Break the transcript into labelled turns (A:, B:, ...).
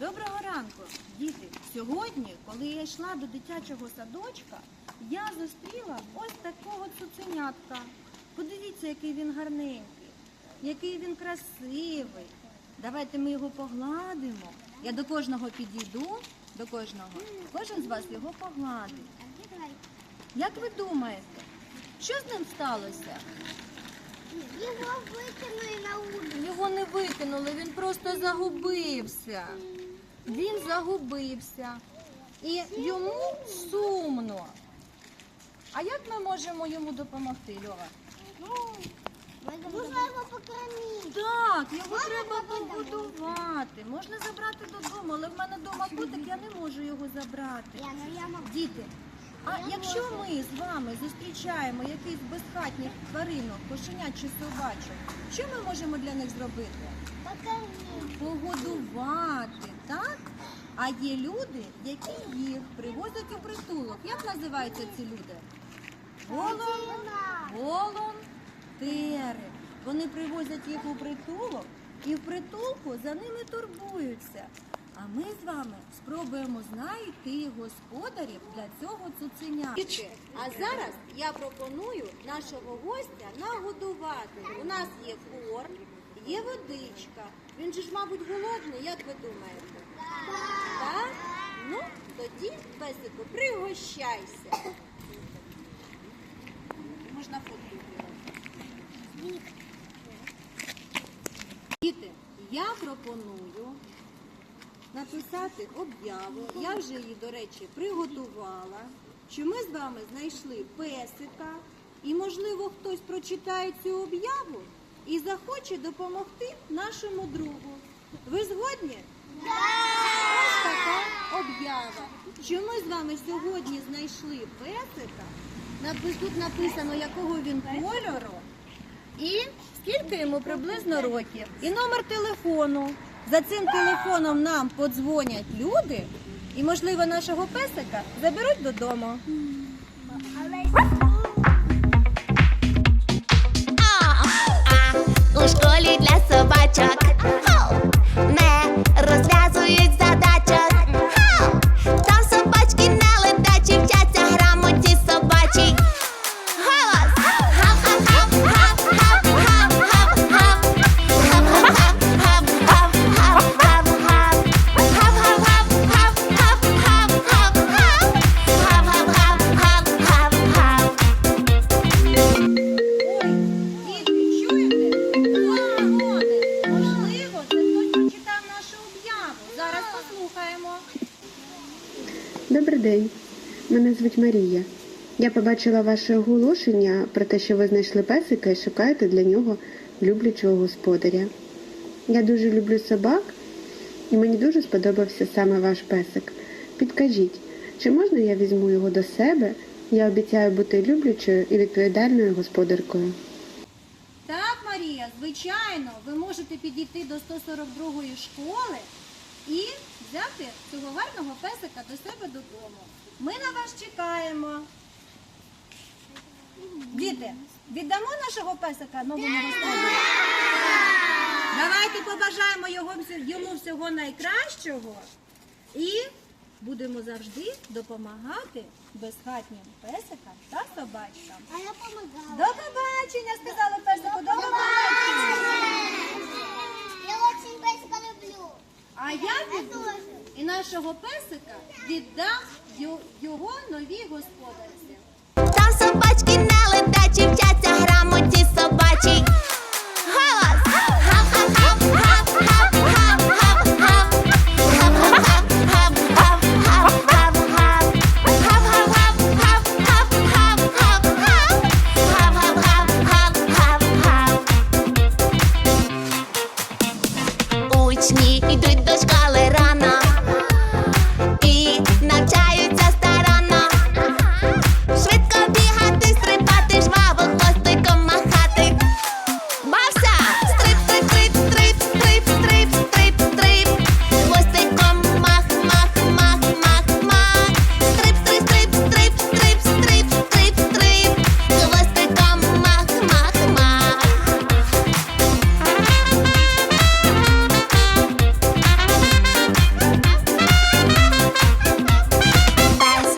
A: Доброго ранку, діти. Сьогодні, коли я йшла до дитячого садочка, я зустріла ось такого цуценятка. Подивіться, який він гарненький, який він красивий. Давайте ми його погладимо. Я до кожного підійду, до кожного. Кожен з вас його погладить. Як ви думаєте, що з ним сталося?
B: Його викинули на вулицю.
A: Його не викинули, він просто загубився. Він загубився. І йому сумно. А як ми можемо йому допомогти, Льова?
B: Можна його покормити.
A: Так, його треба побудувати. Можна забрати додому, але в мене вдома котик, я не можу його забрати.
B: Ну.
A: Діти, а якщо ми з вами зустрічаємо якийсь безхатніх тваринок, кошенят чи собачок, що ми можемо для них зробити?
B: Покормити.
A: Погодувати, так? А є люди, які їх привозять у притулок. Як називаються ці люди? Волон... Волонтери. Вони привозять їх у притулок і в притулку за ними турбуються. А ми з вами спробуємо знайти господарів для цього цуценя. А зараз я пропоную нашого гостя нагодувати. У нас є корм, є водичка. Він же ж, мабуть, голодний, як ви думаєте? Так? Ну, тоді, песику, пригощайся. Можна фото. Діти, я пропоную написати об'яву. Я вже її, до речі, приготувала. Що ми з вами знайшли песика, і, можливо, хтось прочитає цю об'яву і захоче допомогти нашому другу. Ви згодні? Ось така об'ява. Що ми з вами сьогодні знайшли песика. Тут написано, якого він кольору. І скільки йому приблизно років. І номер телефону. За цим телефоном нам подзвонять люди, і, можливо, нашого песика заберуть додому.
C: У школі для собачок
A: Зараз послухаємо.
D: Добрий день, мене звуть Марія. Я побачила ваше оголошення про те, що ви знайшли песика і шукаєте для нього люблячого господаря. Я дуже люблю собак, і мені дуже сподобався саме ваш песик. Підкажіть, чи можна я візьму його до себе? Я обіцяю бути люблячою і відповідальною господаркою.
A: Так, Марія, звичайно, ви можете підійти до 142-ї школи і взяти цього гарного песика до себе додому. Ми на вас чекаємо. Діти, віддамо нашого песика новому господарю? Давайте побажаємо його, йому всього найкращого і будемо завжди допомагати безхатнім песикам та собачкам.
B: А я помогала.
A: До побачення, сказали песику, до побачення.
B: Я очень песика люблю.
A: А я піду і нашого песика віддам ю- його новій господарці.
C: Там собачки не ледачі вчаться грамоті собачі. Голос! Учні йдуть до школи.